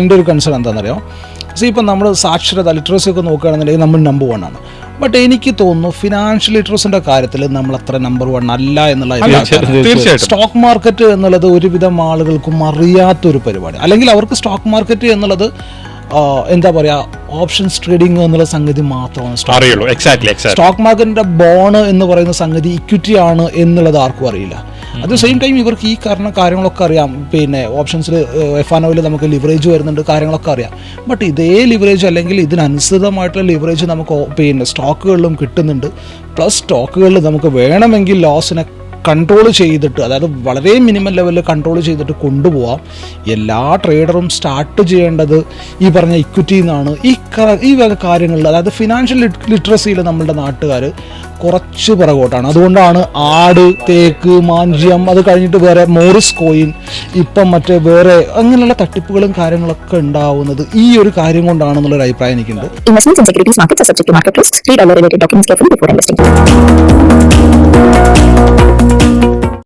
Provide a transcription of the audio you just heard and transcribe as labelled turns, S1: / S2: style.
S1: എന്റെ ഒരു കൺസേൺ എന്താണെന്നറിയോ? സി ഇപ്പം നമ്മൾ സാക്ഷരത ലിറ്ററസി ഒക്കെ നോക്കുകയാണെന്നുണ്ടെങ്കിൽ നമ്മൾ നമ്പർ വൺ ആണ്. ബട്ട് എനിക്ക് തോന്നുന്നു ഫിനാൻഷ്യൽ ലിറ്ററസിന്റെ കാര്യത്തിൽ നമ്മൾ അത്ര നമ്പർ വൺ അല്ല എന്നുള്ള. സ്റ്റോക്ക് മാർക്കറ്റ് എന്നുള്ളത് ഒരുവിധം ആളുകൾക്കും അറിയാത്തൊരു പരിപാടി. അല്ലെങ്കിൽ അവർക്ക് സ്റ്റോക്ക് മാർക്കറ്റ് എന്നുള്ളത് എന്താ പറയുക ഓപ്ഷൻസ് ട്രേഡിംഗ് എന്നുള്ള സംഗതി മാത്രമാണ് സ്റ്റോക്ക് മാർക്കറ്റിന്റെ ബോണ് എന്ന് പറയുന്ന സംഗതി ഇക്വിറ്റി ആണ് എന്നുള്ളത് ആർക്കും അറിയില്ല. അറ്റ് ദ സെയിം ടൈം ഇവർക്ക് ഈ കാരണം കാര്യങ്ങളൊക്കെ അറിയാം. പിന്നെ ഓപ്ഷൻസിൽ എഫ് ആനോയിൽ നമുക്ക് ലിവറേജ് വരുന്നുണ്ട് കാര്യങ്ങളൊക്കെ അറിയാം. ബട്ട് ഇതേ ലിവറേജ് അല്ലെങ്കിൽ ഇതിനനുസൃതമായിട്ടുള്ള ലിവറേജ് നമുക്ക് പിന്നെ സ്റ്റോക്കുകളിലും കിട്ടുന്നുണ്ട്. പ്ലസ് സ്റ്റോക്കുകളിൽ നമുക്ക് വേണമെങ്കിൽ ലോസിനെ കൺട്രോൾ ചെയ്തിട്ട് അതായത് വളരെ മിനിമം ലെവലിൽ കൺട്രോൾ ചെയ്തിട്ട് കൊണ്ടുപോകാം എല്ലാ ട്രേഡറും സ്റ്റാർട്ട് ചെയ്യേണ്ടത് ഈ പറഞ്ഞ ഇക്വിറ്റി എന്നാണ് ഈ ഈ വക കാര്യങ്ങളിൽ അതായത് ഫിനാൻഷ്യൽ ലിറ്ററസിയിൽ നമ്മളുടെ നാട്ടുകാർ കുറച്ച് പിറകോട്ടാണ്. അതുകൊണ്ടാണ് ആട് തേക്ക് മാഞ്ചിയം അത് കഴിഞ്ഞിട്ട് വേറെ മോറിസ് കോയിൻ ഇപ്പം മറ്റേ വേറെ അങ്ങനെയുള്ള തട്ടിപ്പുകളും കാര്യങ്ങളൊക്കെ ഉണ്ടാവുന്നത് ഈ ഒരു കാര്യം കൊണ്ടാണെന്നുള്ളൊരു അഭിപ്രായം എനിക്കുണ്ട്.
S2: Investment securities market documents carefully before investing.